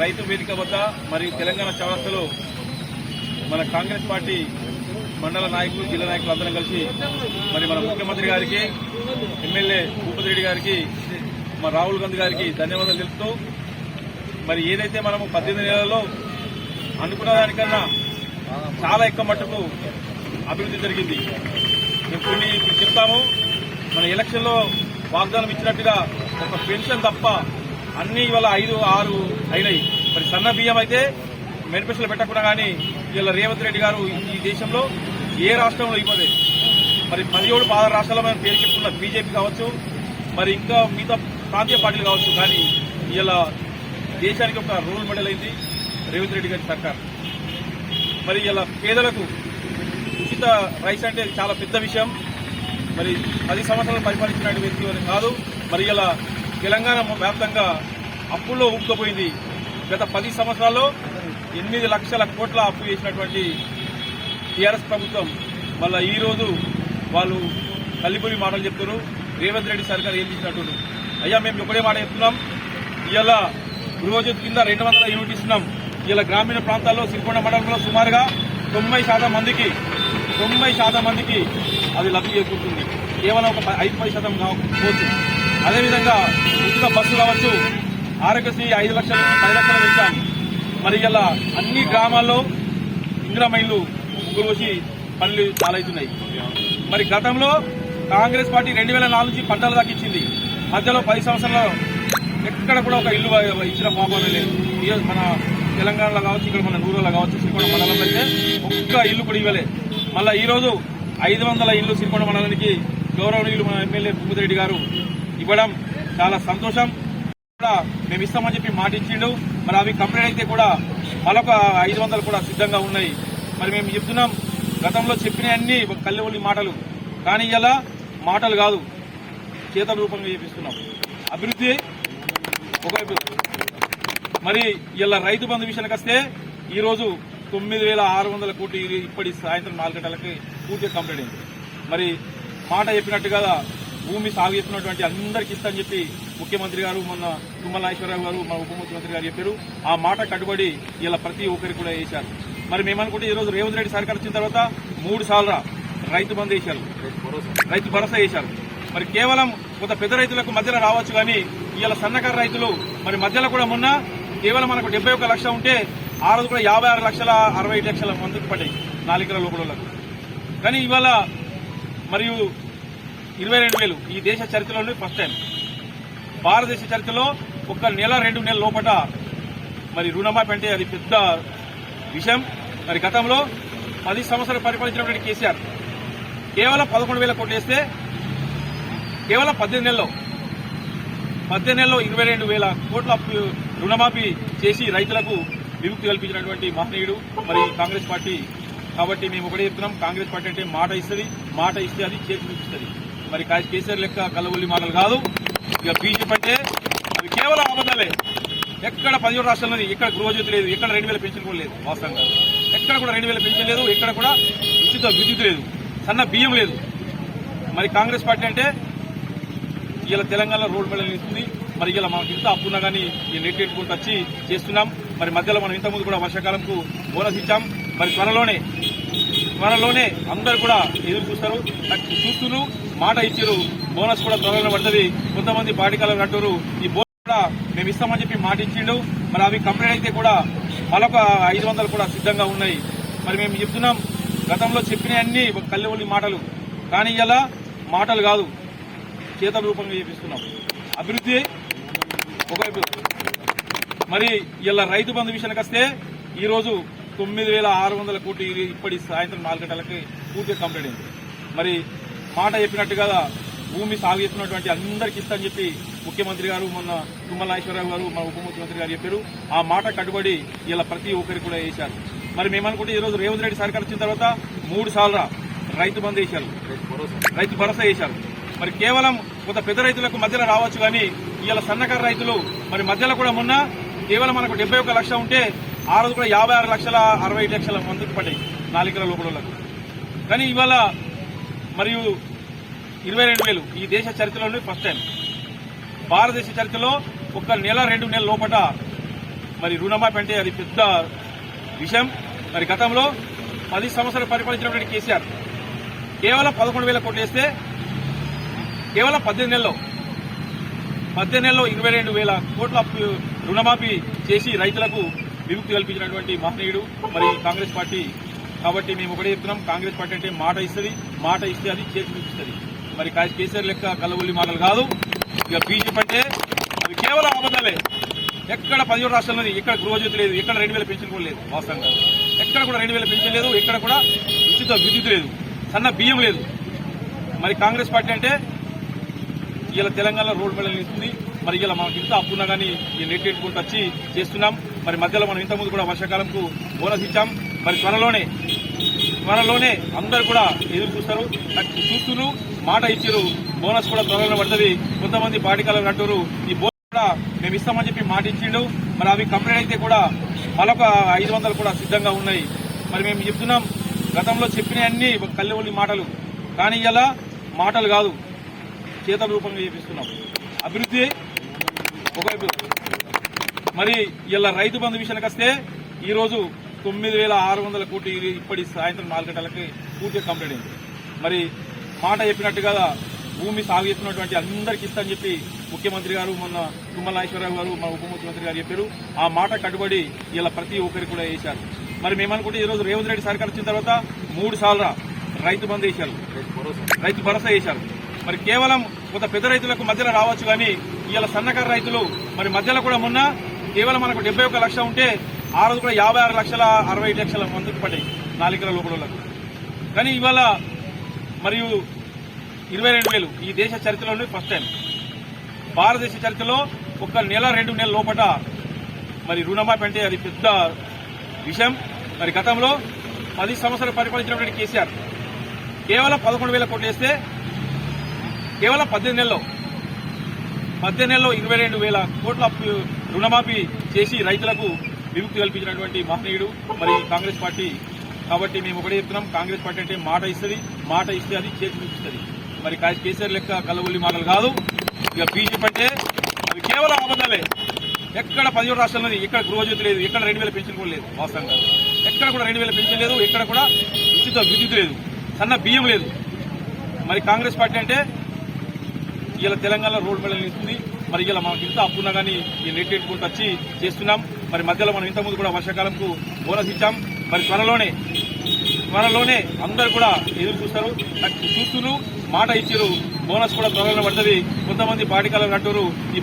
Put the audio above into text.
రైతు వేదిక వద్ద మరియు తెలంగాణ చౌరస్తలో మన కాంగ్రెస్ పార్టీ మండల నాయకులు జిల్లా నాయకులు అందరం కలిసి మరి మన ముఖ్యమంత్రి గారికి ఎమ్మెల్యే భూపతి రెడ్డి గారికి మా రాహుల్ గాంధీ గారికి ధన్యవాదాలు తెలుపుతూ మరి ఏదైతే మనము పద్దెనిమిది నెలల్లో అనుకున్న దానికన్నా చాలా ఎక్కువ మట్టుకు అభివృద్ధి జరిగింది. మేము కొన్ని చెప్తాము. మన ఎలక్షన్లో వాగ్దానం ఇచ్చినట్టుగా ఒక పెన్షన్ తప్ప అన్ని ఇవాళ ఐదు ఆరు అయినాయి. మరి సన్న బియ్యం అయితే మేనిఫెస్టోలో పెట్టకుండా కానీ ఇవాళ రేవంత్ రెడ్డి గారు ఈ దేశంలో ఏ రాష్ట్రంలో ఇవ్వదు మరి పదిహేడు పాద రాష్ట్రాల్లో మనం పేరు చెప్తున్న బీజేపీ కావచ్చు మరి ఇంకా మిగతా ప్రాంతీయ పార్టీలు కావచ్చు కానీ ఇలా దేశానికి ఒక రోల్ మోడల్ అయింది రేవంత్ రెడ్డి గారి సర్కార్. మరి ఇలా పేదలకు ఉచిత రైస్ అంటే చాలా పెద్ద విషయం. మరి పది సంవత్సరాలు పరిపాలించిన వ్యక్తి కాదు. మరి ఇలా తెలంగాణ వ్యాప్తంగా అప్పుల్లో ఊపుకుపోయింది గత పది సంవత్సరాల్లో ఎనిమిది లక్షల కోట్ల అప్పు చేసినటువంటి టీఆర్ఎస్ ప్రభుత్వం. మళ్ళా ఈ రోజు వాళ్ళు తల్లిపూరి మాటలు చెప్తున్నారు. రేవంత్ రెడ్డి సర్కార్ ఏం చేసినట్టు అయ్యా మేము ఒకటే మాట చెప్తున్నాం. ఇవాళ గృహజ్యోతి కింద రెండు వందల యూనిట్ ఇస్తున్నాం. ఇలా గ్రామీణ ప్రాంతాల్లో సిరికొండ మండలంలో సుమారుగా తొంభై శాతం మందికి తొంభై శాతం మందికి అది లబ్ధి చేకూరుతుంది. కేవలం ఒక ఐదు పది శాతం కావచ్చు అదేవిధంగా ఉచిత బస్సు కావచ్చు ఆరోగ్యశ్రీ ఐదు లక్షల నుంచి పది లక్షలు పెంచాం. మరి ఇలా అన్ని గ్రామాల్లో ఇంద్రమైళ్ళు ముగ్గురు వచ్చి పనులు చాలవుతున్నాయి. మరి గతంలో కాంగ్రెస్ పార్టీ రెండు వేల నాలుగు నుంచి పంటలు దక్కించింది మధ్యలో పది సంవత్సరాల్లో ఎక్కడ కూడా ఒక ఇల్లు ఇచ్చిన పాపం లేదు. ఈరోజు మన తెలంగాణలో కావచ్చు ఇక్కడ మన ఊర్లో కావచ్చు శ్రీకొండ మండలంలో అయితే ఒక్క ఇల్లు కూడా ఇవ్వలే. మళ్ళీ ఈరోజు ఐదు వందల ఇల్లు శ్రీకొండ మండలానికి గౌరవనీయులు మన ఎమ్మెల్యే పుమ్మతిరెడ్డి గారు ఇవ్వడం చాలా సంతోషం. కూడా మేము ఇస్తామని చెప్పి మాట ఇచ్చిండు. మరి అవి కంప్లీట్ అయితే కూడా మరొక ఐదు వందలు కూడా సిద్ధంగా ఉన్నాయి. మరి మేము చెప్తున్నాం గతంలో చెప్పిన అన్ని కల్లెవల్లి మాటలు. కానీ ఇలా మాటలు కాదు చేతల రూపంగా చేపిస్తున్నాం. అభివృద్ధి ఒకవైపు. మరి ఇలా రైతు బంధు విషయానికి వస్తే ఈరోజు తొమ్మిది వేల ఆరు వందల కోటి ఇప్పటి సాయంత్రం నాలుగు గంటలకి పూర్తిగా కంప్లీట్ అయింది. మరి మాట చెప్పినట్టుగా భూమి సాగు చేస్తున్నటువంటి అందరికీ ఇస్తామని చెప్పి ముఖ్యమంత్రి గారు మొన్న తుమ్మల నాగేశ్వరరావు గారు మా ఉప ముఖ్యమంత్రి గారు చెప్పారు. ఆ మాట కట్టుబడి ఇలా ప్రతి ఒక్కరికి కూడా వేశారు. మరి మేమనుకుంటే ఈ రోజు రేవంత్ రెడ్డి సర్కార్ వచ్చిన తర్వాత మూడు సార్లు రైతు బంద్ వేశారు. రైతు భరోసా వేశారు. మరి కేవలం కొంత పెద్ద రైతులకు మధ్యలో రావచ్చు కానీ ఇవాళ సన్నకారు రైతులు మరి మధ్యలో కూడా మొన్న కేవలం మనకు డెబ్బై ఒక్క లక్ష ఉంటే ఆ రోజు కూడా యాభై ఆరు లక్షల అరవై ఐదు లక్షల మందికి పడ్డాయి నాలుగు లోపల కానీ ఇవాళ మరియు ఇరవై రెండు వేలు. ఈ దేశ చరిత్రలోనే ఫస్ట్ టైం భారతదేశ చరిత్రలో ఒక నెల రెండు నెలల లోపట మరి రుణమాఫీ అంటే అది పెద్ద విషయం. మరి గతంలో పది సంవత్సరాలు పరిపాలించినటువంటి కేసీఆర్ కేవలం పదకొండు వేల కోట్లు వేస్తే కేవలం పద్దెనిమిది నెలల్లో పద్దెనిమిది నెలల్లో ఇరవై రెండు వేల కోట్ల రుణమాఫీ చేసి రైతులకు విముక్తి కల్పించినటువంటి మహనీయుడు మరి కాంగ్రెస్ పార్టీ. కాబట్టి మేము ఒకటే చెప్తున్నాం కాంగ్రెస్ పార్టీ అంటే మాట ఇస్తుంది మాట ఇస్తే అది చేతి చూపిస్తుంది మరి కేసీఆర్ లెక్క కలవల్లి మాటలు కాదు. ఇక బీజేపీ అంటే అవి కేవలం అబద్ధాలే. ఎక్కడ పదిహేడు రాష్ట్రాల్లో ఎక్కడ గృహజ్యోతి లేదు ఎక్కడ రెండు వేల పెన్షన్ కూడా లేదు వాస్తవంగా. ఎక్కడ కూడా రెండు వేల పెన్షన్ లేదు ఎక్కడ కూడా ఉచిత విద్యుత్ లేదు సన్న బియ్యం లేదు. మరి కాంగ్రెస్ పార్టీ అంటే ఇలా తెలంగాణ రోడ్ మోడల్ ఇస్తుంది మరి ఇలా మనకి ఇంత అప్పున్నా కానీ ఈ నెట్ ఎట్టుకుంటూ వచ్చి చేస్తున్నాం. మరి మధ్యలో మనం ఇంతకుముందు కూడా వర్షాకాలంకు బోనస్ ఇచ్చాం. మరి త్వరలోనే త్వరలోనే అందరు కూడా ఎదురు చూస్తారు. చూస్తున్నారు. మాట ఇచ్చారు. బోనస్ కూడా త్వరలో పడుతుంది. కొంతమంది పార్టీ అంటారు ఈ బోనస్ కూడా మేము ఇస్తామని చెప్పి మాట ఇచ్చిండు. మరి అవి కంప్లీట్ అయితే కూడా మరొక ఐదు వందలు కూడా సిద్ధంగా ఉన్నాయి. మరి మేము చెప్తున్నాం గతంలో చెప్పిన అన్ని కల్లెవల్లి మాటలు. కానీ ఇలా మాటలు కాదు. చేతల రూపంగా చేపిస్తున్నాం. అభివృద్ధి ఒకవైపు. మరి ఇలా రైతు బంధు విషయానికి వస్తే ఈరోజు తొమ్మిది వేల ఆరు వందల కోటి ఇప్పటి సాయంత్రం నాలుగు గంటలకి పూర్తిగా కంప్లీట్ అయింది. మరి మాట చెప్పినట్టుగా భూమి సాగు చేస్తున్నటువంటి అందరికీ ఇస్తామని చెప్పి ముఖ్యమంత్రి గారు మొన్న తుమ్మల నాగేశ్వరరావు గారు మా ఉప ముఖ్యమంత్రి గారు చెప్పారు. ఆ మాట కట్టుబడి ఇలా ప్రతి ఒక్కరికి కూడా వేశారు. మరి మేమనుకుంటే ఈ రోజు రేవంత్ రెడ్డి సర్కార్ వచ్చిన తర్వాత మూడు సార్లు రైతు బంద్ వేశారు. రైతు భరోసా వేశారు. మరి కేవలం కొంత పెద్ద రైతులకు మధ్యలో రావచ్చు కానీ ఇలా సన్నకారు రైతులు మరి మధ్యలో కూడా మొన్న కేవలం మనకు డెబ్బై ఒక్క లక్ష ఉంటే ఆ రోజు కూడా యాభై ఆరు లక్షల అరవై ఐదు లక్షల మందికి పడ్డాయి నాలుగు లోపల కానీ ఇవాళ మరియు ఇరవై రెండు వేలు ఈ దేశ చరిత్రలోనే ఫస్ట్ టైం భారతదేశ చరిత్రలో ఒక నెల రెండు నెలల లోపట మరి రుణమాఫీ అంటే అది పెద్ద విషయం. మరి గతంలో పది సంవత్సరాలు పరిపాలించినటువంటి కేసీఆర్ కేవలం పదకొండు వేల కోట్లు వేస్తే కేవలం పద్దెనిమిది నెలల్లో పద్దెనిమిది నెలల్లో ఇరవై రెండు వేల కోట్ల రుణమాఫీ చేసి రైతులకు విముక్తి కల్పించినటువంటి మహనీయుడు. మరి కాంగ్రెస్ పార్టీ కాబట్టి మేము ఒకటే చెప్తున్నాం కాంగ్రెస్ పార్టీ అంటే మాట ఇస్తుంది. మాట ఇస్తే అది చేసి చూపిస్తుంది మరి కేసీఆర్ లెక్క కల్లబుల్లి మాటలు కాదు. ఇక బీజేపీ అంటే అవి కేవలం అబద్దాలే ఎక్కడ పదిహేడు రాష్ట్రాల్లో ఎక్కడ గృహజ్యోతి లేదు ఎక్కడ రెండు వేల పెన్షన్ కూడా లేదు వాస్తవంగా. ఎక్కడ కూడా రెండు వేల పెన్షన్ లేదు ఎక్కడ కూడా ఉచిత విద్యుత్ లేదు సన్న బియ్యం లేదు. మరి కాంగ్రెస్ పార్టీ అంటే ఇలా తెలంగాణ రోడ్ మెడల్ ఇస్తుంది మరి ఇలా మనకి ఇంత అప్పున్నా కానీ ఈ నెట్ ఎట్టుకుంటూ వచ్చి చేస్తున్నాం. మరి మధ్యలో మనం ఇంతకుముందు కూడా వర్షాకాలంకు బోనస్ ఇచ్చాం. మరి త్వరలోనే త్వరలోనే అందరు కూడా ఎదురు చూస్తారు. చూస్తున్నారు మాట ఇచ్చారు. బోనస్ కూడా త్వరలో పడుతుంది. కొంతమంది పాటికాలం అంటారు ఈ బోనస్ కూడా మేము ఇస్తామని చెప్పి మాట ఇచ్చిండు. మరి అవి కంప్లీట్ అయితే కూడా మరొక ఐదు వందలు కూడా సిద్ధంగా ఉన్నాయి. మరి మేము చెప్తున్నాం గతంలో చెప్పిన అన్ని కల్లెవల్లి మాటలు. కానీ ఇలా మాటలు కాదు చేతల రూపంగా చేపిస్తున్నాం. అభివృద్ధి ఒకవైపు. మరి ఇలా రైతు బంధు విషయానికి వస్తే ఈరోజు తొమ్మిది వేల ఆరు వందల కోటి ఇప్పటి సాయంత్రం నాలుగు గంటలకి పూర్తిగా కంప్లీట్ అయింది. మరి మాట చెప్పినట్టుగా భూమి సాగు చేస్తున్నటువంటి అందరికీ ఇస్తా అని చెప్పి ముఖ్యమంత్రి గారు మొన్న తుమ్మల నాగేశ్వరరావు గారు మన ఉప ముఖ్యమంత్రి గారు చెప్పారు. ఆ మాట కట్టుబడి ఇలా ప్రతి ఒక్కరికి కూడా వేశారు. మరి మేమనుకుంటే ఈ రోజు రేవంత్ రెడ్డి సర్కార్ వచ్చిన తర్వాత మూడు సార్లు రైతు బంధు వేశారు. రైతు భరోసా వేశారు. మరి కేవలం కొంత పెద్ద రైతులకు మధ్యలో రావచ్చు కానీ ఇలా సన్నకారు రైతులు మరి మధ్యలో కూడా మొన్న కేవలం మనకు డెబ్బై ఒక్క లక్ష ఉంటే ఆ రోజు కూడా యాభై ఆరు లక్షల అరవై ఐదు లక్షల మందికి పడ్డాయి నాలుగు లోపలకు కానీ ఇవాళ మరియు ఇరవై రెండు వేలు ఈ దేశ చరిత్రలోనే ఫస్ట్ టైం భారతదేశ చరిత్రలో ఒక నెల రెండు నెలల లోపట మరి రుణమాఫీ అంటే అది పెద్ద విషయం. మరి గతంలో పది సంవత్సరాలు పరిపాలించినటువంటి కేసీఆర్ కేవలం పదకొండు వేల కోట్లు వేస్తే కేవలం పద్దెనిమిది నెలల్లో పద్దెనిమిది నెలల్లో ఇరవై రెండు వేల కోట్ల రుణమాఫీ చేసి రైతులకు విముక్తి కల్పించినటువంటి మహనీయుడు మరి కాంగ్రెస్ పార్టీ. కాబట్టి మేము ఒకటే చెప్తున్నాం కాంగ్రెస్ పార్టీ అంటే మాట ఇస్తుంది మాట ఇస్తే అది చేతి చూపిస్తుంది మరి కేసీఆర్ లెక్క కల్లబుల్లి మాటలు కాదు. ఇక బీజేపీ అంటే అది కేవలం అబద్దాలే ఎక్కడ పదిహేడు రాష్ట్రాలు ఎక్కడ గృహజ్యోతి లేదు ఎక్కడ రెండు వేల పెన్షన్ కూడా లేదు వాస్తవంగా. ఎక్కడ కూడా రెండు వేల పెన్షన్ లేదు ఎక్కడ కూడా ఉచిత విద్యుత్ లేదు సన్న బియ్యం లేదు. మరి కాంగ్రెస్ పార్టీ అంటే ఇలా తెలంగాణ రోడ్ మెడల్ ఇస్తుంది మరి ఇలా మనకి ఇంత అప్పున్నా కానీ ఈ నెట్ ఎట్టుకుంటూ వచ్చి చేస్తున్నాం. మరి మధ్యలో మనం ఇంతకుముందు కూడా వర్షాకాలంకు బోనస్ ఇచ్చాం. మరి త్వరలోనే త్వరలోనే అందరు కూడా ఎదురు చూస్తారు. చూస్తున్నారు మాట ఇచ్చారు. బోనస్ కూడా త్వరలో పడుతుంది. కొంతమంది పాటికాలం అంటారు ఈ